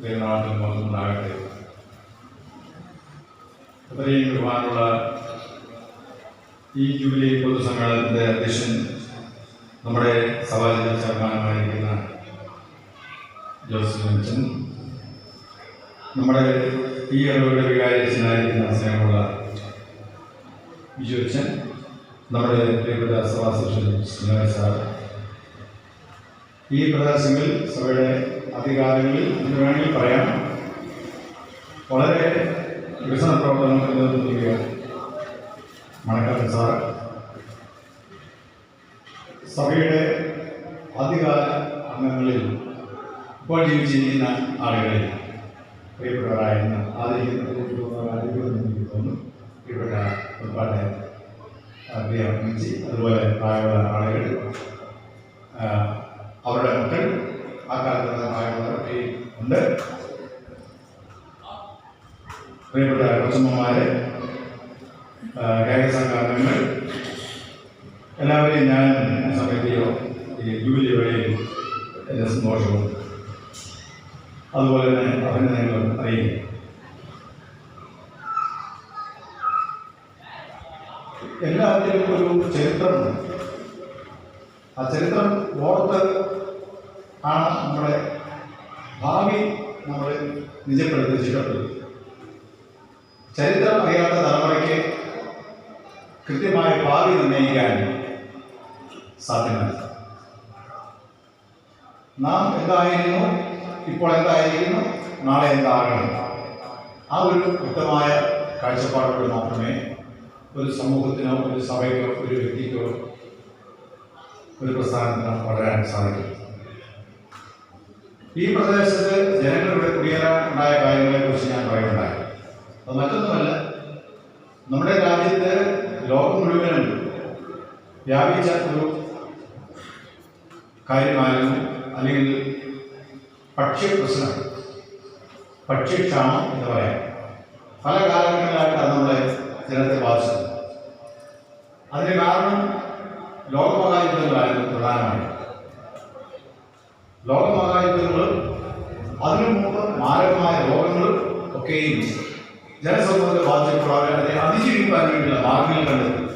ദൈവനാമത്തിൽ വന്നിട്ടുണ്ടാകട്ടെ അത്രയും ബഹുമാനുള്ള ഈ ജൂലൈ പൊതുസമ്മേളനത്തിന്റെ അധ്യക്ഷൻ നമ്മുടെ സഭാജിത ചെയർമാനുമായിരിക്കുന്ന ജോസഫ് അച്ഛൻ നമ്മുടെ ഈ ഇടവയുടെ വികാരിച്ചനായിരിക്കുന്ന സ്നേഹമുള്ള വിജു അച്ഛൻ നമ്മുടെ പ്രിയപ്പെട്ട സഭാ സ്നേഹ സാർ ഈ പ്രദേശങ്ങളിൽ സഭയുടെ അധികാരങ്ങളിൽ എന്ന് വേണമെങ്കിൽ പറയാം. വളരെ വികസന പ്രവർത്തനങ്ങൾക്ക് നേതൃത്വം മണക്കാട്ട് സാർ സഭയുടെ അധികാര അംഗങ്ങളിൽ ഇപ്പോൾ ജീവിച്ചിരിക്കുന്ന ആളുകളിൽ പ്രിയപ്പെട്ടവരായിരുന്ന ആദരിക്കുന്ന തോന്നുന്നു പ്രിയപ്പെട്ട ഒരുപാട് പ്രിയ അതുപോലെ പ്രായമുള്ള ആളുകൾ അവരുടെ മക്കൾ ആ കാലത്തുള്ള പ്രായമുള്ളവരൊക്കെ ഉണ്ട് പ്രിയപ്പെട്ട കൊച്ചമ്മമാര് സംഘാംഗങ്ങൾ എല്ലാവരെയും ഞാൻ സമയത്തെയോ ഈ ജൂലി വഴിയിൽ എന്റെ സന്തോഷവും അതുപോലെ തന്നെ അഭിനന്ദനങ്ങളും അറിയിക്കും. എല്ലാത്തിനും ഒരു ചരിത്രമുണ്ട്. ആ ചരിത്രം ഓർത്ത് ആണ് നമ്മുടെ ഭാവി നമ്മൾ നിജപ്പെടുത്തി രക്ഷപ്പെടുന്നത് ചരിത്രം അറിയാത്ത തലമുറയ്ക്ക് കൃത്യമായ ഭാവി നിർണയിക്കാൻ സാധ്യമല്ല. നാം എന്തായിരുന്നു? ഇപ്പോൾ എന്തായിരിക്കുന്നു? നാളെ എന്താകണം? ആ ഒരു വ്യക്തമായ കാഴ്ചപ്പാടുകൾ മാത്രമേ ഒരു സമൂഹത്തിനോ ഒരു സഭയ്ക്കോ ഒരു വ്യക്തിക്കോ ഒരു പ്രസ്ഥാനത്തിന് വളരാൻ സാധിക്കും. ഈ പ്രദേശത്ത് ജനങ്ങളുടെ കുടിയേറാൻ ഉണ്ടായ കാര്യങ്ങളെ കുറിച്ച് ഞാൻ പറയുന്നുണ്ടായി. അത് മറ്റൊന്നുമല്ല നമ്മുടെ രാജ്യത്ത് ലോകം മുഴുവനും വ്യാപിച്ച ഒരു കാര്യമായിരുന്നു അല്ലെങ്കിൽ ഭക്ഷ്യപ്രശ്നം ഭക്ഷ്യക്ഷാമം എന്ന് പറയാം. പല കാലങ്ങളിലായിട്ട് അത് നമ്മുടെ ജനത്തെ ബാധിച്ചത് അതിന് കാരണം പ്രധാനമായും ലോകമഹായുദ്ധങ്ങളും അതിനു മാരകമായ രോഗങ്ങളും ഒക്കെയും ജനസമൂഹത്തെ ബാധിച്ചപ്പോൾ അവർ അതിനെ അതിജീവിക്കാൻ വേണ്ടിയുള്ള മാർഗങ്ങൾ കണ്ടെത്തി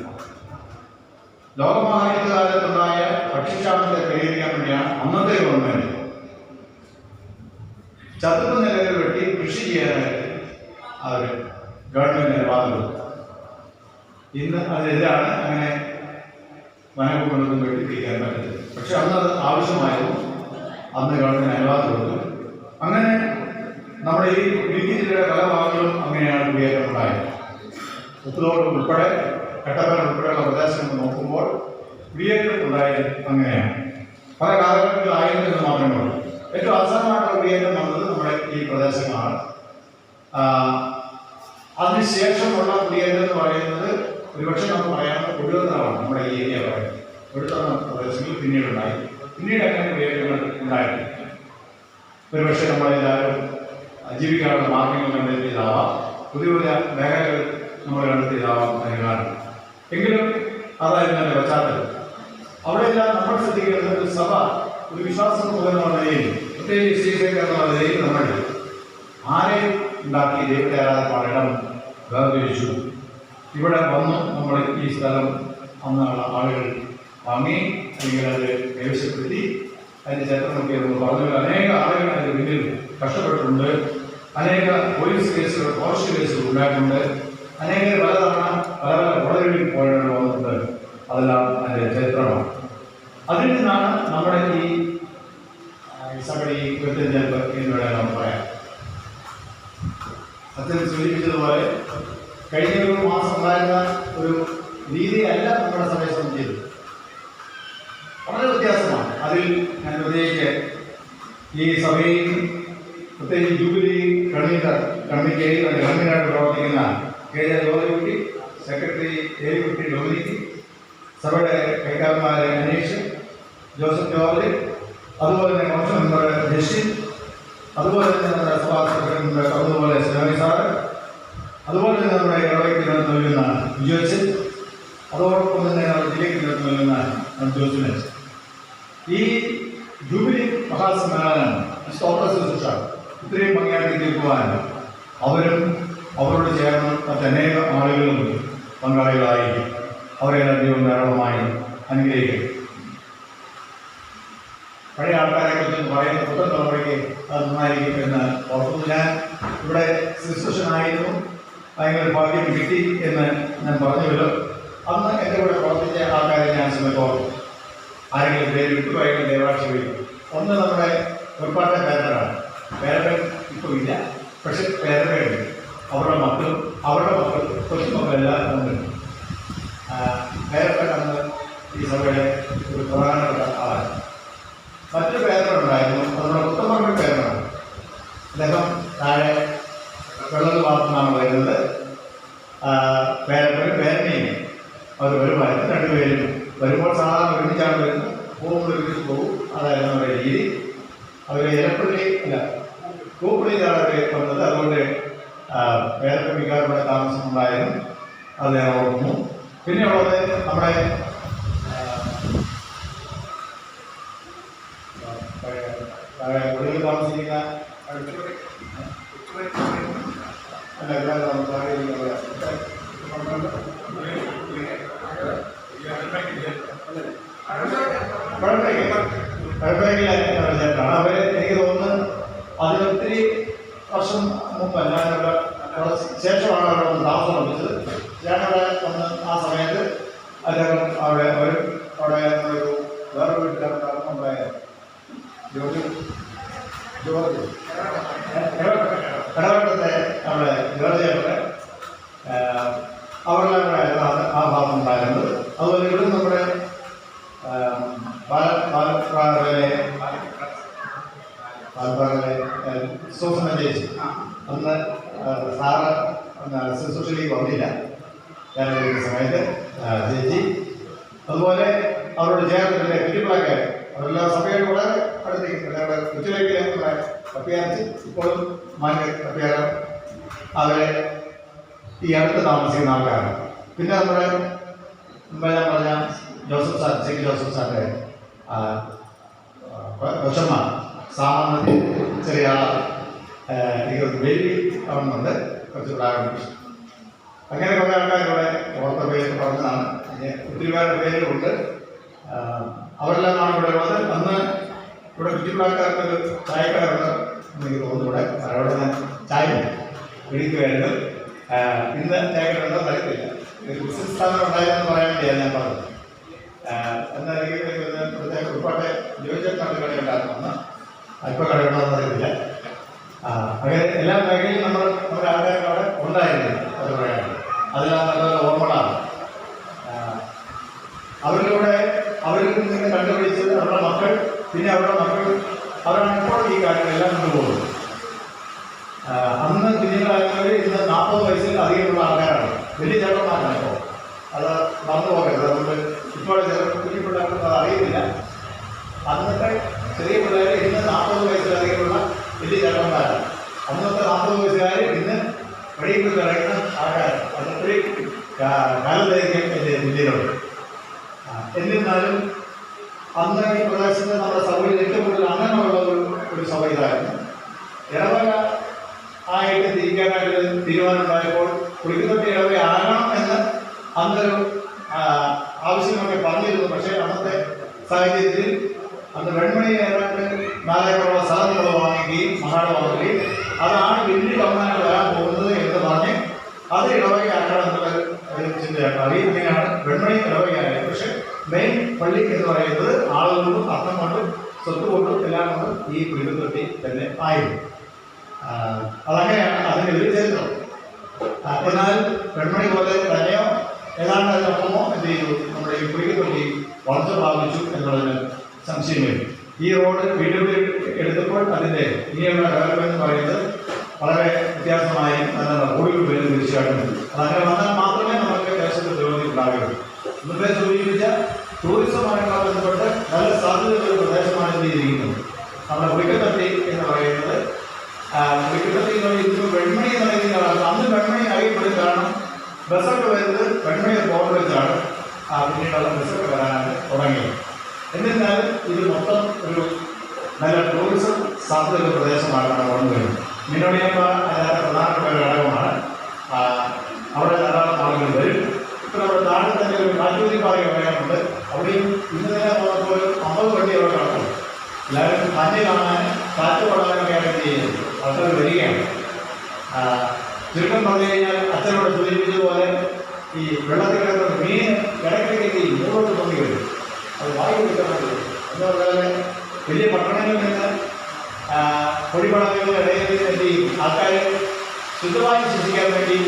ലോകമഹായുദ്ധ കാലത്തുണ്ടായ ഭക്ഷ്യക്ഷാമത്തെ പരിഹരിക്കാൻ വേണ്ടിയാണ് അന്നത്തെ ഗവൺമെന്റ്. ചതുപ്പ് നിലകൾ വെട്ടി കൃഷി ചെയ്യാനായിട്ട് അവർ ഗവൺമെന്റ് വാദം ഇന്ന് അതിനെതിരാണ് അങ്ങനെ വനഭൂമികളൊന്നും വെട്ടിപ്പിടിക്കാൻ പറ്റില്ല പക്ഷെ അന്ന് അത് ആവശ്യമായിരുന്നു. അന്ന് ഗവൺമെന്റ് അനുവാദം കൊടുത്തു അങ്ങനെ നമ്മുടെ ഈ ഇടുക്കി ജില്ലയുടെ പല ഭാഗങ്ങളും അങ്ങനെയാണ് കുടിയേറ്റം ഉണ്ടായത് ഉപ്പുതോട് ഉൾപ്പെടെ കട്ടപ്പന ഉൾപ്പെടെയുള്ള പ്രദേശങ്ങൾ നോക്കുമ്പോൾ കുടിയേറ്റം ഉണ്ടായത് അങ്ങനെയാണ്. പല കാലഘട്ടങ്ങളിലായിരുന്നു എന്ന് മാത്രമേ ഉള്ളൂ. ഏറ്റവും അവസാനമായിട്ടുള്ള കുടിയേറ്റം വന്നത് നമ്മുടെ ഈ പ്രദേശങ്ങളാണ്. അതിനുശേഷമുള്ള കുടിയേറ്റം എന്ന് പറയുന്നത് ഒരുപക്ഷെ നമുക്ക് പറയാവുന്ന കൊടുത്തറവാണ് നമ്മുടെ ഈ ഏരിയ പറയുന്നത് കൊടുത്തറ പ്രദേശങ്ങൾ പിന്നീട് ഉണ്ടായി. പിന്നീട് അങ്ങനെ കുടിയേറ്റങ്ങൾ ഉണ്ടായിട്ടില്ല ഒരുപക്ഷെ നമ്മളെല്ലാവരും ജീവിക്കാനുള്ള മാർഗങ്ങൾ കണ്ടെത്തിയതാവാം. പുതിയ പുതിയ മേഖലകൾ നമ്മൾ കണ്ടെത്തിയതാവാം അതിന് എങ്കിലും അതായിരുന്നു എന്റെ പശ്ചാത്തലം. അവിടെയെല്ലാം നമ്മൾ ശ്രദ്ധിക്കേണ്ടത് ഒരു സഭ ഒരു വിശ്വാസം എന്നുള്ള നിലയിൽ പ്രത്യേകിച്ച് എന്നുള്ള നിലയിൽ നമ്മൾ ആരെയും ഉണ്ടാക്കി ദൈവത്തെ ആരാധന ഇടം വേർതിരിച്ചു. ഇവിടെ വന്ന് നമ്മൾ ഈ സ്ഥലം അന്നാണ് ആളുകൾ വാങ്ങി അല്ലെങ്കിൽ അത് കൈവശപ്പെടുത്തി അതിന്റെ ചരിത്രമൊക്കെ നമ്മൾ പറഞ്ഞു അനേക ആളുകൾ അതിന് പിന്നിൽ കഷ്ടപ്പെട്ടിട്ടുണ്ട്. അനേക പോലീസ് കേസുകൾ ഫോറസ്റ്റ് കേസുകൾ ഉണ്ടായിട്ടുണ്ട്. അനേക പലതവണ പല പല കോടതികളിൽ പോയിട്ട് വന്നിട്ടുണ്ട് അതെല്ലാം അതിന്റെ ചരിത്രമാണ്. അതിൽ നിന്നാണ് നമ്മുടെ ഈ ഈ ഉയർത്തിരിഞ്ഞെടുപ്പ് എന്ന് വേണമെങ്കിൽ നമുക്ക് പറയാം. അദ്ദേഹം സൂചിപ്പിച്ചതുപോലെ കഴിഞ്ഞ ഒരു മാസം ഉണ്ടായിരുന്ന ഒരു രീതിയല്ല നമ്മുടെ സഭയെ സംബന്ധിച്ചത് വളരെ വ്യത്യാസമാണ്. അതിൽ ഞാൻ പ്രത്യേകിച്ച് ഈ സഭയിൽ പ്രത്യേകിച്ച് ജൂബിലി കൺവീനർ കമ്മിറ്റിയിൽ കൺവീനറായിട്ട് പ്രവർത്തിക്കുന്ന കെ. ജെ. ജോലിക്കുട്ടി സെക്രട്ടറി ഏലിക്കുട്ടി ഡൊമിനിക്ക് സഭയുടെ കൈക്കാരന്മാരെ അനീഷ് ജോസഫ് ജോർജ് അതുപോലെ തന്നെ കൗൺസിൽ മെമ്പർ ജസ്റ്റിൻ അതുപോലെ തന്നെ നമ്മുടെ സഭാ സെക്രട്ടറി അതുപോലെ സ്നേഹി സാറ് അതുപോലെ തന്നെ നമ്മുടെ ഇടവയ്ക്ക് നേതൃത്വം നൽകുന്ന വിജയിച്ച് അതോടൊപ്പം തന്നെ ജില്ലയ്ക്ക് നേതൃത്വം നൽകുന്ന ഈ ജൂബിലി മഹാസമ്മേളനം സ്തോത്ര ശുശ്രൂഷ ഇത്രയും ഭംഗിയാക്കി തീർക്കുവാൻ അവരും അവരോട് ചേർന്ന് മറ്റനേക ആളുകളും പങ്കാളികളായി അവരെ ദൈവം ധാരാളമായി അനുഗ്രഹിക്കും. പഴയ ആൾക്കാരെ കുറിച്ച് പറയുന്ന പുത്തൻ തലമുറയ്ക്ക് അത് നന്നായിരിക്കും എന്ന് ഓർക്കുന്നു. ഞാൻ ഇവിടെ ശുശ്രൂഷനായിരുന്നു. ഭയങ്കര ഭാഗ്യം കിട്ടി എന്ന് ഞാൻ പറഞ്ഞുവല്ലോ. അന്ന് എന്റെ കൂടെ പ്രവർത്തിച്ച ആൾക്കാരെ ഞാൻ ശ്രമിക്കോളും ആരെങ്കിലും പേര് വിട്ടുപോയെങ്കിൽ ദേവാക്ഷി വരും ഒന്ന് നമ്മുടെ ഒരുപാട് പേരനാണ് പേരൻ ഇപ്പോൾ ഇല്ല. പക്ഷെ പേരനുണ്ട് അവരുടെ മക്കളും അവരുടെ മക്കളും കൊച്ചുമക്കളെല്ലാം ഉണ്ട്. പേരപ്പൻ അന്ന് ഈ സഭയുടെ ഒരു പ്രധാനപ്പെട്ട ആളാണ്. മറ്റു പേരനുണ്ടായിരുന്നു നമ്മുടെ ഉത്തമരുടെ പേരനാണ് അദ്ദേഹം താഴെ വെള്ളത്തിൽ മാത്രമാണ് വരുന്നത് പേരപ്പനും പേരനെയും അവർ വരുമായിരുന്നു രണ്ടുപേരും വരുമ്പോൾ സാധാരണ ഒരുമിച്ചാണ് വരുന്നത് പോകുമ്പോൾ ഒരുമിച്ച് പോകും അതായിരുന്നു അവരുടെ രീതി അവർ ഇലപ്പള്ളി അല്ല കൂപ്പള്ളിയിലാണ് അവർ വന്നത് അതുകൊണ്ട് പേരപ്പള്ളിക്കാരുടെ താമസം ഉണ്ടായിരുന്നു അത് ഞാൻ ഓർക്കുന്നു പിന്നെ ഉള്ളത് നമ്മുടെ ഒടുവിൽ താമസിക്കുന്ന അല്ല താമസിക്കുന്നത് കുഴപ്പമില്ല അവർ എനിക്ക് തോന്നുന്നു അതിനൊത്തിരി വർഷം മുമ്പല്ല ഞാനവിടെ അവിടെ ശേഷമാണ് അവിടെ വന്ന് താമസം ലഭിച്ചത് ഞാനവിടെ വന്ന് ആ. സമയത്ത് അദ്ദേഹം ഒരു അവിടെ ഒരു വേറെ വീട്ടിലാണ് ഉണ്ടായ ജോലി ജോർജ് ഇടവട്ടത്തെ നമ്മുടെ അവിടെ അവരുടെ ആ ഭാഗം ഉണ്ടായിരുന്നത്. അതുപോലെ ഇവിടെ നമ്മുടെ പാലക്കാടിലെ പാലക്കാടിലെ സൂസന ചേച്ചി അന്ന് സാറ് ശുശ്രൂഷയിലേക്ക് വന്നില്ല. വിളിക്കുന്ന സമയത്ത് ചേച്ചി അതുപോലെ അവരോട് ചേർന്നിട്ട് കുറ്റിപ്പിളക്കാർ അവരെല്ലാം സഭയുടെ വളരെ അടുത്തേക്ക് കൊച്ചിലേക്ക് നമ്മുടെ കപ്പിയാച്ച് ഇപ്പോഴും മാറ്റി കപ്പിയാറ് അവരെ ഈ അടുത്ത് താമസിക്കുന്ന ആൾക്കാരാണ്. പിന്നെ നമ്മുടെ മുമ്പേ ഞാൻ പറഞ്ഞ ജോസഫ് സാർ സി ജോസഫ് സാറിന്റെ കൊച്ചമ്മ സാമാന്യത്തിൽ ചെറിയ ആളാണ് ബേബി ആവുന്നുണ്ട് കുറച്ച് പ്രായം അങ്ങനെ കുറേ ആൾക്കാർ ഇവിടെ ഓർത്ത പേര് പറഞ്ഞതാണ്. ഒത്തിരി പേരുടെ പേരുണ്ട് അവരെല്ലാമാണ് ഇവിടെ ഉള്ളത്. അന്ന് ഇവിടെ ചുറ്റുപാടുകാർക്ക് ചായക്കാരുണ്ട് എനിക്ക് തോന്നുന്നു ഇവിടെ അവിടെ ഞാൻ ചായ പിടിക്കുമായിരുന്നു ഇന്ന് ചായക്കടുണ്ടോ അറിയത്തില്ല സ്ഥാപനം ഉണ്ടായെന്ന് പറയാൻ വേണ്ടിയാണ് ഞാൻ പറഞ്ഞത്. എന്നാൽ എനിക്ക് ഇവിടുത്തെ ഉൾപ്പാട്ടെ ജോലിച്ചെടുത്താണ് കടയുണ്ടായിരുന്നു അന്ന് ഇപ്പോൾ കടയുണ്ടോന്ന് അറിയത്തില്ല അങ്ങനെ എല്ലാ മേഖലയിലും നമ്മൾ നമ്മുടെ ആൾക്കാർക്ക് അവിടെ ഉണ്ടായിരുന്നു. അത് പറയാൻ അതെല്ലാം നല്ല ഓർമ്മകളാണ്. അവരിലൂടെ അവരിൽ നിന്ന് കണ്ടുപിടിച്ചത് അവരുടെ മക്കൾ പിന്നെ അവരുടെ മക്കൾ അവരാണ് ഇപ്പോൾ ഈ കാര്യങ്ങളെല്ലാം കൊണ്ടുപോകുന്നത് അന്ന് കുഞ്ഞുങ്ങളായവര് ഇന്ന് നാൽപ്പത് വയസ്സിൽ അധികമുള്ള ആൾക്കാരാണ്. വലിയ ചേട്ടന്മാരാണ് ഇപ്പോൾ അത് മറന്നു പോകരുത്. അതുകൊണ്ട് ഇപ്പോൾ ചെറു കുഞ്ഞു പിള്ളേർക്ക് അത് അറിയുന്നില്ല. അന്നത്തെ ചെറിയ പിള്ളേർ ഇന്ന് നാൽപ്പത് വയസ്സിലധികമുള്ള വലിയ ചേട്ടന്മാരാണ്. അന്നത്തെ നാൽപ്പത് വയസ്സുകാർ ഇന്ന് വഴിയിൽ കിടക്കുന്ന ആൾക്കാരാണ്. അന്നത്രയും കാലദൈർഘ്യം എന്റെ ഇന്ത്യയിലുണ്ട് എന്നിരുന്നാലും അന്ന് ഈ പ്രദേശത്ത് നമ്മുടെ സഭയിൽ ഏറ്റവും അങ്ങനെയുള്ള ഒരു ഒരു സഭ ഇതായിരുന്നു ഇടവക ആയിട്ട് തിരിക്കാനായിട്ട് തീരുമാനമുണ്ടായപ്പോൾ കുളിക്കുന്നത്തെ ഇടവക ആകണം എന്ന് അന്നൊരു ആവശ്യമൊക്കെ പറഞ്ഞിരുന്നു. പക്ഷേ അന്നത്തെ സാഹചര്യത്തിൽ അന്ന് വെൺമണി ഏതാണ്ട് നാലായിരമുള്ള സ്ഥലം നമ്മൾ വാങ്ങുകയും മഹാട് വാങ്ങുകയും അതാണ് വലിയ കമ്മാനം വരാൻ പോകുന്നത് എന്ന് പറഞ്ഞ് അത് ഇടവകയാക്കണം എന്നുള്ള ഒരു ചിന്തയാണ്. അറിയുന്നതിനാണ് വെൺമണി ഇടവകയായത് പക്ഷേ മെയിൻ പള്ളി എന്ന് പറയുന്നത് ആളുകൊണ്ടും അർത്ഥം കൊണ്ടും സ്വത്ത് കൊണ്ടും എല്ലാം കൊണ്ടും ഈ കുരുത്തൊട്ടി തന്നെ ആയിരുന്നു. അതങ്ങനെയാണ് അതിന്റെ ഒരു ചരിത്രം എന്നാൽ പെൺമണി പോലെ തന്നെയോ ഏതാണ്ട് അതിനൊപ്പമോ എന്ത് ചെയ്തു? നമ്മുടെ ഈ കുരുത്തൊട്ടി വളർച്ച പ്രാപിച്ചു എന്നുള്ളതിന് സംശയം വരും. ഈ റോഡ് വീണ്ടും എടുത്തപ്പോൾ അതിന്റെ ഇനിയുള്ള ഡെവലപ്മെന്റ് എന്ന് പറയുന്നത് വളരെ വ്യത്യാസമായി റോഡുകൾ വരുന്ന തീർച്ചയായിട്ടും. അതങ്ങനെ വന്നാൽ മാത്രമേ മുമ്പേ സൂചിപ്പിച്ച ടൂറിസവുമായിട്ടുള്ള ബന്ധപ്പെട്ട് നല്ല സാധ്യതയുള്ള പ്രദേശമാണ് എന്തിരിക്കുന്നത് നമ്മുടെ പുളിക്കത്തട്ടി എന്ന് പറയുന്നത് പുളിക്കത്തട്ടി എന്ന് പറയുന്നത് വെൺമണി എന്ന് പറയുന്ന അന്ന് വെൺമണി അറിയപ്പെടുന്ന കാരണം ബസ്സൊക്കെ വരുന്നത് വെൺമണി ബോർഡ് വെച്ചാണ്. പിന്നീടുള്ള ബസ്സൊക്കെ വരാനായിട്ട് തുടങ്ങിയത്. എന്നിരുന്നാലും ഇത് മൊത്തം ഒരു നല്ല ടൂറിസം സാധ്യതയുള്ള പ്രദേശമായിട്ടാണ് വളർന്നു വരുന്നത് മീനോടിയപ്പ അതിനകത്ത് പ്രധാനപ്പെട്ട ഒരു ഘടകമാണ് അവിടെ വഴി പറയാനുണ്ട് അവിടെയും ഇന്ന് തന്നെ നമുക്ക് ഒരു അമ്പത് വണ്ടി അവിടെ കിടക്കും എല്ലാവരും മഞ്ഞ് കാണാൻ കാറ്റ് കൊള്ളാനൊക്കെയാണ് എന്ത് ചെയ്യുന്നത്. ആൾക്കാർ വരികയാണ്. ചുരുക്കം പറഞ്ഞു കഴിഞ്ഞാൽ അച്ഛനോട് സൂചിപ്പിച്ചതുപോലെ ഈ വെള്ളത്തിൽ കിടക്കുന്ന മീൻ ഇടയ്ക്കിടയ്ക്ക് ഈ മൂന്നോട്ട് വരും. അത് വായു കിട്ടുന്നത് എന്ന് പറഞ്ഞാൽ വലിയ പട്ടണങ്ങളിൽ നിന്ന് പൊടിപടങ്ങളുടെ ഇടയിൽ എന്ത് ചെയ്യും? ആൾക്കാർ ശുദ്ധമായി ശ്രദ്ധിക്കാൻ വേണ്ടി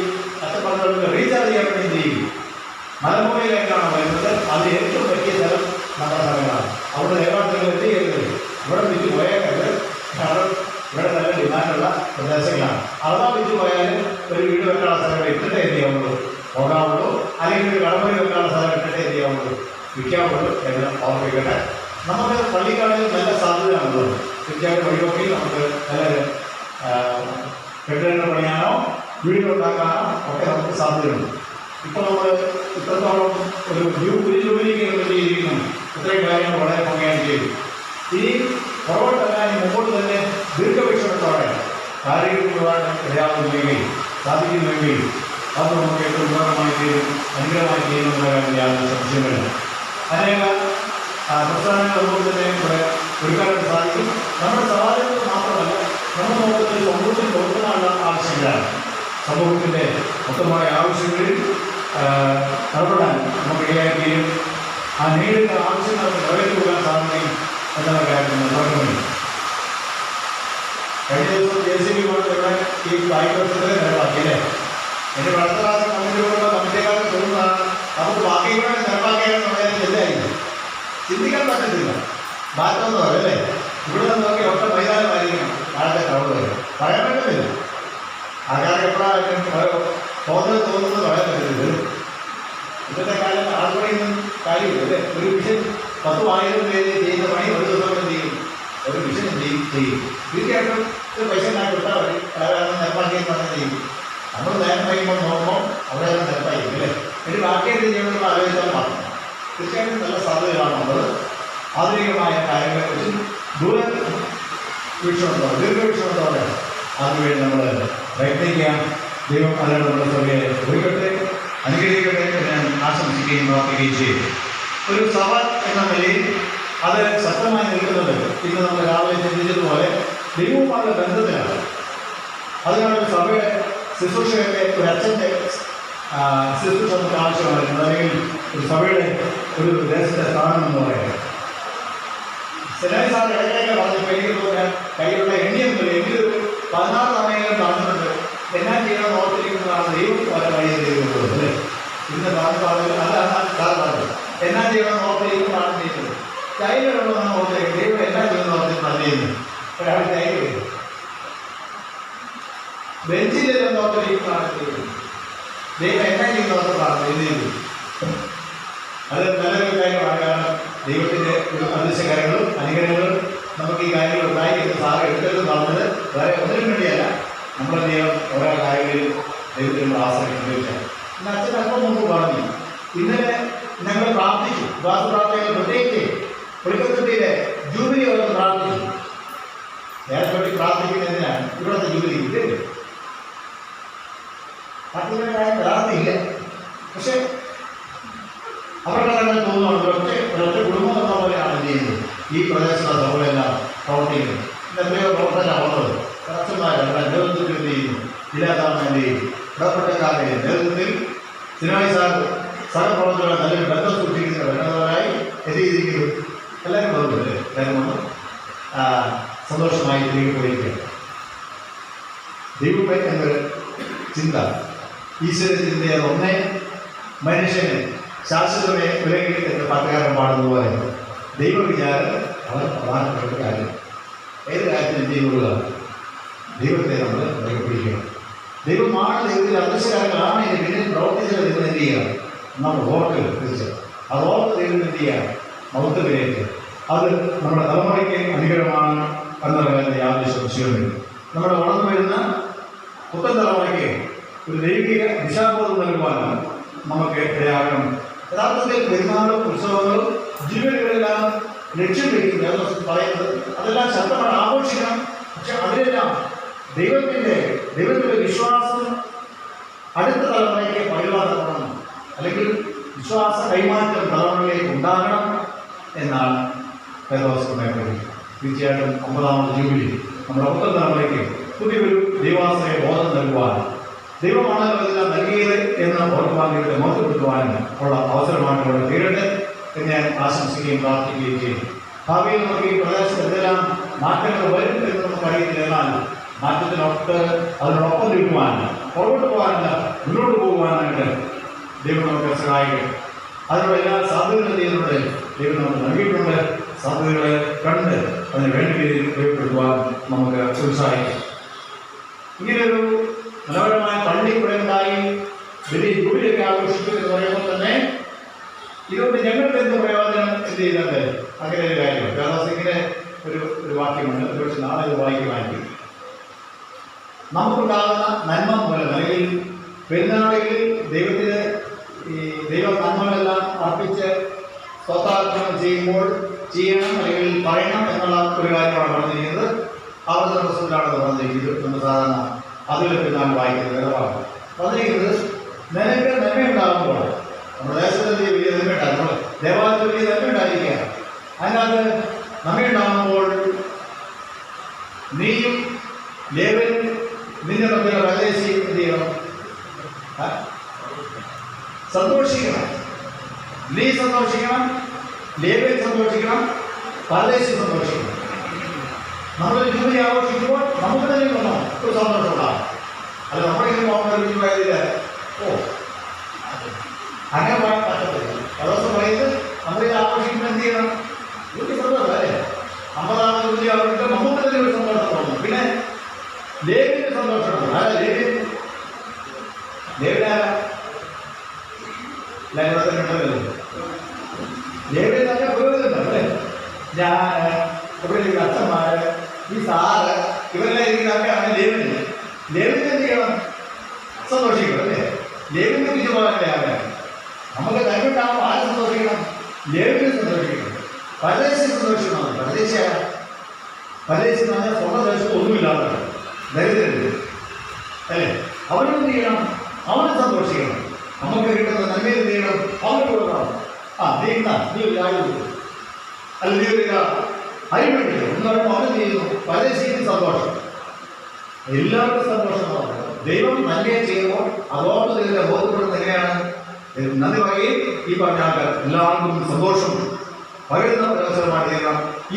അച്ഛൻ പറഞ്ഞ റീചാർജ് ചെയ്യാൻ വേണ്ടി ചെയ്യും? മലമുറയിലേക്കാണ് വരുന്നത്. അത് ഏറ്റവും പറ്റിയ സ്ഥലം നമ്മുടെ സ്ഥലങ്ങളാണ് അവിടെ ദേവാലയങ്ങൾ എത്തിക്കരുത് ഇവിടെ വിറ്റ് പോയാൽ ഇവിടെ നല്ല ഡിമാൻഡുള്ള പ്രദേശങ്ങളാണ്. അഥവാ വിറ്റ് പോയാലും ഒരു വീട് വെക്കാനുള്ള സ്ഥലം ഇട്ടിട്ടേ എന്ത് ചെയ്യാവുള്ളൂ? പോകാവുള്ളൂ. അല്ലെങ്കിൽ ഒരു കടമുറി വെക്കാനുള്ള സ്ഥലം ഇട്ടിട്ടേ എന്ത് ചെയ്യാവുള്ളൂ? വിൽക്കാവുള്ളൂ എന്ന് ഓർമ്മിക്കട്ടെ. നമുക്ക് പള്ളിക്കാണെങ്കിൽ നല്ല സാധ്യതയാണുള്ളത്. തീർച്ചയായിട്ടും വഴിയൊക്കെ നമുക്ക് നല്ല ആ, കെട്ടിടങ്ങൾ പണിയാനോ വീടുണ്ടാക്കാനോ ഒക്കെ നമുക്ക് സാധ്യതയുണ്ട്. ഇപ്പോൾ നമ്മൾ ഇത്രത്തോളം ഒരു വ്യൂ പുരിജോലിക്ക് വേണ്ടിയിരിക്കുന്നു ഇത്രയും കാര്യങ്ങൾ വളരെ ഭംഗിയായി ചെയ്തു. ഇനി പുറകോട്ടല്ല ഇനി മുമ്പോട്ട് തന്നെ ദീർഘവീക്ഷണത്തോടെ കാര്യങ്ങളാണ് ഇടയാവുന്നെങ്കിൽ സാധിക്കുന്നുവെങ്കിൽ അത് നമുക്ക് ഏറ്റവും ഗുണകരമായി ചെയ്യും അനുഗ്രഹമായി ചെയ്യുമെന്നുള്ള കാര്യം യാതൊരു സംശയമില്ല അനേക പ്രസ്ഥാനങ്ങൾ അതുകൊണ്ട് തന്നെ ഇവിടെ ഒരുക്കാനായിട്ട് സാധിക്കും. നമ്മുടെ സമാജത്തിൽ മാത്രമല്ല നമ്മുടെ നോക്കുന്ന സമൂഹത്തിൽ കൊടുക്കാനുള്ള ആവശ്യങ്ങളാണ് സമൂഹത്തിന്റെ മൊത്തമായ ആവശ്യങ്ങളിൽ ഇടപെടാൻ ഇടയാക്കുകയും ആ നേരിട്ട് ആവശ്യങ്ങൾ നിറവേറ്റി കൊടുക്കാൻ സാധിക്കും എന്നുള്ള കാര്യം നിർവഹിക്കുന്നുണ്ട് കഴിഞ്ഞ ദിവസം ജെ സി ബി കൊണ്ട് ഇവിടെ ഈ ബായിക്കോട്ടത്തിൽ നിലവാക്കി അല്ലേ? എന്റെ അടുത്ത പ്രാവശ്യം കമ്മിറ്റിയോടുള്ള കമ്മിറ്റിക്കാർക്ക് തോന്നുന്നതാണ് നമുക്ക് ബാക്കി കൂടെ നിലവാക്കിയാലും പറയാൻ ചെല്ലായിരുന്നു ചിന്തിക്കാൻ പറ്റത്തില്ല. മാറ്റം എന്ന് പറയും അല്ലേ? ഇവിടെ നിന്ന് നോക്കി ഒക്കെ മൈതാനമായിരിക്കണം നാളത്തെ വരെ പറയാൻ പറ്റത്തില്ല. ആൾക്കാർ എപ്പോഴാണ് തോന്നുന്നത് തോന്നുന്നത് പറയാൻ പറ്റത്തില്ല ഇന്നത്തെ കാലത്ത് ആൾപ്പണിയൊന്നും കാര്യമില്ല അല്ലേ? ഒരു മിഷൻ പത്ത് ആയിരം പേര് ചെയ്യുന്ന പണി ഒരു ദിവസം കൊണ്ട് ചെയ്യും. ഒരു മിഷൻ ചെയ്യും ചെയ്യും. തീർച്ചയായിട്ടും ഒരു പൈസ ഞാൻ കൊടുത്താൽ മതി. അയാളാണ് നെപ്പാക്കിയെന്ന് പറഞ്ഞാൽ ചെയ്യും. നമ്മൾ നേരം വൈകുമ്പോൾ നോക്കുമ്പോൾ അവിടെ നെപ്പായിരിക്കും അല്ലേ? ഒരു ബാക്കി എന്ത് ചെയ്യണമെന്ന് ആലോചിച്ചാൽ മാത്രം. തീർച്ചയായിട്ടും നല്ല സാധ്യതകളാണുള്ളത് ആധുനികമായ കാര്യങ്ങളെക്കുറിച്ച് ദൂര വീക്ഷണത്തോടെ ദീർഘവീക്ഷണത്തോടെ അതിനുവേണ്ടി നമ്മൾ പ്രയത്നിക്കാം ദൈവം അതിനോട് നമ്മുടെ സഭയെ ഒരുക്കട്ടെ അനുഗ്രഹിക്കട്ടെ ഞാൻ ആശംസിക്കുകയും പ്രാർത്ഥിക്കുകയും ചെയ്യും. ഒരു സഭ എന്ന നിലയിൽ അത് ശക്തമായി നിൽക്കുന്നത് ഇന്ന് നമ്മൾ രാവിലെ ചിന്തിച്ചതുപോലെ ദൈവവുമായുള്ള ബന്ധത്തിലാണ്. അതിനാണ് ഒരു സഭയുടെ ശുശ്രൂഷയുടെ ഒരു അച്ഛന്റെ ശുശ്രൂഷ നമുക്ക് ആവശ്യമായിരുന്നു അല്ലെങ്കിൽ ഒരു സഭയുടെ ഒരു ദേശത്തെ സ്ഥാനം എന്ന് പറയുന്നത്. സെനായി സാർ ഇടയ്ക്കൊക്കെ പറഞ്ഞപ്പോൾ എനിക്ക് കയ്യിലുള്ള എണ്ണിയൊന്നുമില്ല എനിക്കൊരു പതിനാറ് തവണയെങ്കിലും പറഞ്ഞിട്ടുണ്ട് എന്നാ ചെയ്യാൻ ഓർത്തിരിക്കുന്നതാണ് ദൈവം പല വഴി ചെയ്യുന്നത് അല്ലേ? ഇന്ന് പറഞ്ഞു അതാണ് സാർ പറഞ്ഞത് എന്നാ ചെയ്യണം ഓർത്തിരിക്കുന്നതാണ് ചെയ്യുന്നത് കയ്യിലുള്ളതാണ് ഓർത്തിരിക്കുന്നത് ദൈവം എല്ലാം ചെയ്യുന്ന ഓർത്തിരുന്നാണ് ചെയ്യുന്നത് ഒരാൾ കയ്യിൽ വരും ബെഞ്ചിലെല്ലാം ഓർത്തിരിക്കുന്നതാണ് ചെയ്യുന്നത് ദൈവം എന്നാ ചെയ്യുന്നവർക്കാണ് ചെയ്യുന്നത് അത് നല്ലൊരു കാര്യമാണ്. കാരണം ഒരു അദൃശ്യകാര്യങ്ങളും അനുഗ്രഹങ്ങളും നമുക്ക് ഈ കാര്യങ്ങൾ ഉണ്ടായി എന്ന് സാറ് എടുത്തത് പറഞ്ഞത് വേറെ ഒന്നിനും വേണ്ടിയല്ല. നമ്മുടെ ദൈവം ഓരോ ഇന്ന് അച്ഛൻ അല്പം മുമ്പ് പറഞ്ഞു ഇന്നലെ ഞങ്ങൾ പ്രാർത്ഥിച്ചു ഉപവാസ പ്രാർത്ഥനകൾ പ്രത്യേകിച്ച് ജൂബിലി അവർക്ക് പ്രാർത്ഥിച്ചു. പറ്റി പ്രാർത്ഥിക്കുന്നതിനാണ് ഇവിടുത്തെ ജൂബിലി ഇത് പ്രാർത്ഥിക്കുന്ന കാര്യം പക്ഷേ അവരുടെ തന്നെ തോന്നുന്നു ഒരൊറ്റ കുടുംബം എന്ന പോലെയാണ് ചെയ്യുന്നത്? ഈ പ്രദേശത്തെ സഭകളെല്ലാം പ്രവർത്തിക്കുന്നത്. എത്രയോ പ്രവർത്തനം വന്നത് അവരുടെ നേതൃത്വത്തിൽ എന്ത് ചെയ്യുന്നു ജില്ലാതാമം എന്ത് ചെയ്യും ഇടപെട്ടക്കാരുടെ നേതൃത്വത്തിൽ സിനായി സാർ സഹപ്രവർത്തകരെ നല്ലൊരു സന്തോഷമായി തിരികെ പോയിരിക്കുകയാണ്. ദൈവം എന്നൊരു ചിന്ത. ഈശ്വര ചിന്തയെ ഒന്നേ മനുഷ്യന് ശാശ്വതമേ ഉലകിൽ എന്ന് പാട്ടുകാരൻ പാടുന്ന പോലെ ദൈവവിചാരം വളരെ പ്രധാനപ്പെട്ട കാര്യം. ഏത് കാര്യത്തിനും ദൈവമുള്ള ദൈവത്തെ നമ്മൾ പിടിക്കണം ദൈവമാണ് ദൈവത്തിൽ അദൃശ്യകാരങ്ങളാണ് എന്റെ പിന്നിൽ പ്രവർത്തിച്ചത് എന്ന് എന്ത് ചെയ്യുക? നമ്മൾ ഓർക്കുക തിരിച്ച് അത് ഓർത്ത് ദൈവം എന്ത് ചെയ്യുക? മൗത്തവിലേക്ക് അത് നമ്മുടെ തലമുറയ്ക്ക് അനുഗ്രഹമാണ് എന്നുള്ള കാര്യത്തിൽ യാതൊരു സംശയവുമില്ല നമ്മുടെ വളർന്നു വരുന്ന പുത്തൻ തലമുറയ്ക്ക് ഒരു ദൈവിക ദിശാബോധം നൽകുവാനും നമുക്ക് ഇടയാകണം. യഥാർത്ഥത്തിൽ പെരുന്നാളും ഉത്സവങ്ങളും ജീവിതങ്ങളെല്ലാം ലക്ഷ്യം വയ്ക്കുന്നത് പറയുന്നത് അതെല്ലാം ശക്തമായി ആഘോഷിക്കണം പക്ഷെ അതിലെല്ലാം ദൈവത്തിന്റെ ദൈവത്തിന്റെ വിശ്വാസം അടുത്ത തലമുറയ്ക്ക് പൈവാതണം അല്ലെങ്കിൽ വിശ്വാസ കൈമാറ്റം തലമുറയിലേക്ക് ഉണ്ടാകണം എന്നാണ് വേദോസ്തമയെ പഠിക്കുന്നത് തീർച്ചയായിട്ടും ഒമ്പതാമത് ജൂബിലി നമ്മുടെ പുത്തൻ തലമുറയ്ക്ക് പുതിയൊരു ദൈവാശ്രയ ബോധം നൽകുവാൻ ദൈവമാണ് ഇതെല്ലാം നൽകിയത് എന്ന് ദൈവത്തെ മോശപ്പെടുത്തുവാനും ഉള്ള അവസരമാണ് ഇവിടെ തീരട്ടെ എന്ന് ഞാൻ ആശംസിക്കുകയും പ്രാർത്ഥിക്കുകയും ചെയ്യും. ഭാവിയിൽ നമുക്ക് ഈ പ്രദേശത്ത് എന്തെല്ലാം മാറ്റങ്ങൾ വരും എന്ന് നമുക്ക് അറിയത്തില്ല. എന്നാൽ മാറ്റത്തിനൊട്ട് അതിനോടൊപ്പം നിൽക്കുവാനും പുറകോട്ട് പോകാനല്ല മുന്നോട്ട് പോകുവാനായിട്ട് ദൈവം നമുക്ക് സഹായിക്കും അതിനുള്ള എല്ലാ സാധ്യതകളും ചെയ്യുന്നുണ്ട് ദൈവം നമുക്ക് നൽകിയിട്ടുണ്ട്. സാധ്യതകളെ കണ്ട് അതിന് വേണ്ട രീതിയിൽ ഉപയോഗപ്പെടുത്തുവാൻ നമുക്ക് സംസാരിക്കും ഇങ്ങനെയൊരു മനോഹരമായ പള്ളി ഇവിടെ ഉണ്ടായി. വലിയ ജോലിയൊക്കെ ആഘോഷിച്ചു എന്ന് പറയുമ്പോൾ തന്നെ ഇതുകൊണ്ട് ഞങ്ങൾക്ക് എന്ത് പ്രയോജനം എന്ത് ചെയ്യുന്നുണ്ട് അങ്ങനെ ഒരു കാര്യം വേദാസ് ഇങ്ങനെ ഒരു ഒരു വാക്യമുണ്ട്. ഒരുപക്ഷെ നാളെ ഇത് വായിക്കുവാണെങ്കിൽ നമുക്കുണ്ടാകുന്ന നന്മ മൂലം അല്ലെങ്കിൽ പെരുന്നാളുകളിൽ ദൈവത്തിന് ഈ ദൈവ നന്മകളെല്ലാം അർപ്പിച്ച് സ്വത്താർപ്പണം ചെയ്യുമ്പോൾ ചെയ്യണം അല്ലെങ്കിൽ പറയണം എന്നുള്ള ഒരു കാര്യമാണ് പറഞ്ഞിരിക്കുന്നത് അവരുടെ പ്രശ്നത്തിലാണ് പറഞ്ഞിരിക്കുന്നത് നമ്മൾ സാധാരണ അതിലൊക്കെ നാം വായിക്കുന്നത് നിലപാട് പറഞ്ഞിരിക്കുന്നത് നിനക്ക് നന്മയുണ്ടാകുമ്പോൾ നമ്മുടെ ദേശത്ത് വലിയ നന്മ നമ്മൾ ദേവാലയത്തിൽ വലിയ നന്മയുണ്ടായിരിക്കുക അതിനകത്ത് നന്മയുണ്ടാകുമ്പോൾ നീയും ലേവനും നിന്റെ മക്കളുടെ വളരെ ചെയ്യണം? സന്തോഷിക്കണം. നീ സന്തോഷിക്കണം ലേവൻ സന്തോഷിക്കണം പരദേശി സന്തോഷിക്കണം. നമ്മൾ ജൂലി ആഘോഷിക്കുമ്പോൾ നമുക്ക് തന്നെ വന്നോ ഒരു സന്തോഷമുണ്ടാകും അല്ല നമ്മുടെ പോകുന്ന കാര്യമില്ല. ഓ. അങ്ങനെ പറയാൻ പറ്റത്തില്ല. ദിവസം പറയുന്നത് നമ്മളിത് ആഘോഷിക്കുമ്പോൾ എന്ത് ചെയ്യണം? ജൂലി സന്തോഷം അല്ലേ? അമ്പതാമത് ജൂലി ആഘോഷിക്കുമ്പോൾ നമുക്ക് തന്നെ ഒരു സന്തോഷം തോന്നും. പിന്നെ ലേവിന് സന്തോഷമുണ്ട് ആരാ ലേവിൻ ലേവിനാരാ തന്നെ ഉണ്ടല്ലോ നല്ല അല്ലേ? ഞാൻ ഇവിടെ അച്ഛന്മാര് ഈ സാറ് ഇവരെല്ലാം ഇരിക്കുന്നതൊക്കെയാണ് ലേവിന് ലേവിന് എന്ത് ചെയ്യണം? സന്തോഷിക്കണം അല്ലേ? ലേവിന് വിജയമാകട്ടെ അവരെ നമുക്ക് കൈവിട്ടാകുമ്പോൾ ആര് സന്തോഷിക്കണം? ലേവിന് സന്തോഷിക്കണം. പരദേശി സന്തോഷിക്കണം. പരദേശി പരദേശി എന്ന് പറഞ്ഞാൽ സ്വന്തം ദേശത്ത് ഒന്നുമില്ലാത്തതാണ് ദരിദ്രര്. അല്ലേ? അവരെന്ത് ചെയ്യണം? അവന് സന്തോഷിക്കണം. നമുക്ക് കിട്ടുന്ന നന്മയിൽ അവന് കൊടുക്കണം ആ നീ ഇന്നാ നീ ഒരു കാര്യം കൊടുക്കും അല്ല നീ ഒരു അരിമണിക്കണം എന്ന് പറയുമ്പോൾ അവൻ ചെയ്യുന്നു പരദേശിക്ക് സന്തോഷം. എല്ലാവർക്കും സന്തോഷമാണ്. ദൈവം നന്മയെ ചെയ്യുമ്പോൾ അതോർത്ത് ദൈവത്തെ ബോധ്യപ്പെടുന്നത് എങ്ങനെയാണ്? നന്ദി പറയുകയും ഈ പറഞ്ഞ ആൾക്കാർ എല്ലാവർക്കും സന്തോഷം. പകരുന്ന അവസരമാണ്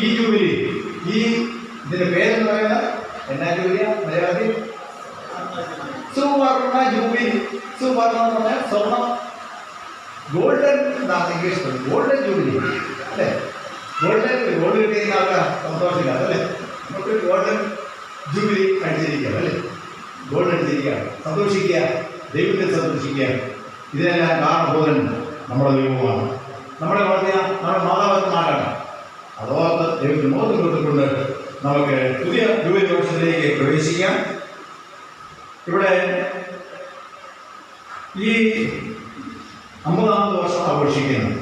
ഈ ജൂബിലി ഈ ഇതിന്റെ പേരെന്ന് പറയുന്നത് എന്നാ ജൂബിലിയ മലയാളത്തിൽ സുവർണ ജൂബിലി സുവർണ എന്ന് പറഞ്ഞാൽ സ്വർണം. ഗോൾഡൻ എന്നാണ് ഇംഗ്ലീഷ് ഗോൾഡൻ ജൂബിലി അല്ലേ? ഗോൾഡൻ ഗോൾഡ് കിട്ടിയ ആൾക്കാർ സന്തോഷമില്ല. അല്ലേ? നമുക്ക് ഗോൾഡൻ ജൂബിലി അടിച്ചിരിക്കുക അല്ലേ? ഗോൾഡ് അടിച്ചിരിക്കുക സന്തോഷിക്കുക. ദൈവത്തെ സന്തോഷിക്കുക. ഇതിനെല്ലാം കാരണബോധൻ നമ്മുടെ ദൈവമാണ്. നമ്മുടെ വളർത്തിയ നമ്മുടെ മാതാപിതാക്കളാണ് അതോർത്ത് ദൈവത്തിന് മോദം കൊടുത്തുകൊണ്ട് നമുക്ക് പുതിയ ജൂബിലി വർഷത്തിലേക്ക് പ്രവേശിക്കാം. ഇവിടെ ഈ അമ്പതാമത് വർഷം ആഘോഷിക്കുന്നത്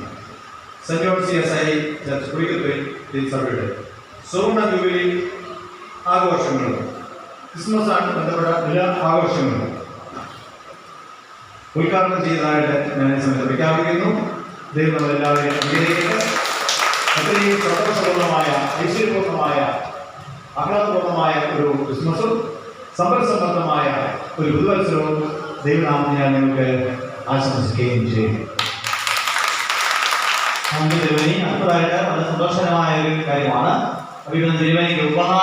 saint John C S I church കുടിക്കത്തിൽ സഭയുടെ സുവർണ ജൂബിലി ആഘോഷങ്ങളും ക്രിസ്മസ് ആണ് ബന്ധപ്പെട്ട എല്ലാ ആഘോഷങ്ങളും. ഉദ്ഘാടനം ചെയ്തതായിട്ട് ഞാൻ സമയത്ത് പ്രഖ്യാപിക്കുന്നു. ദൈവം നമ്മളെല്ലാവരെയും അനുഗ്രഹിക്കട്ടെ. അത്രയും സന്തോഷപൂർണമായ ഐശ്വര്യപൂർണമായ ആഹ്ലാദപൂർണമായ ഒരു ക്രിസ്മസും സമ്പൽസമൃദ്ധമായ ഒരു പുതുവത്സരവും ദൈവനാമം ഞാൻ നിങ്ങൾക്ക് ആശംസിക്കുകയും ചെയ്യുന്നു നമുക്ക് തിരുവനി അടുത്തതായിട്ട് വളരെ സന്തോഷകരമായ ഒരു കാര്യമാണ്. ഇവന് തിരുവനിക്ക് ഉപഹാരം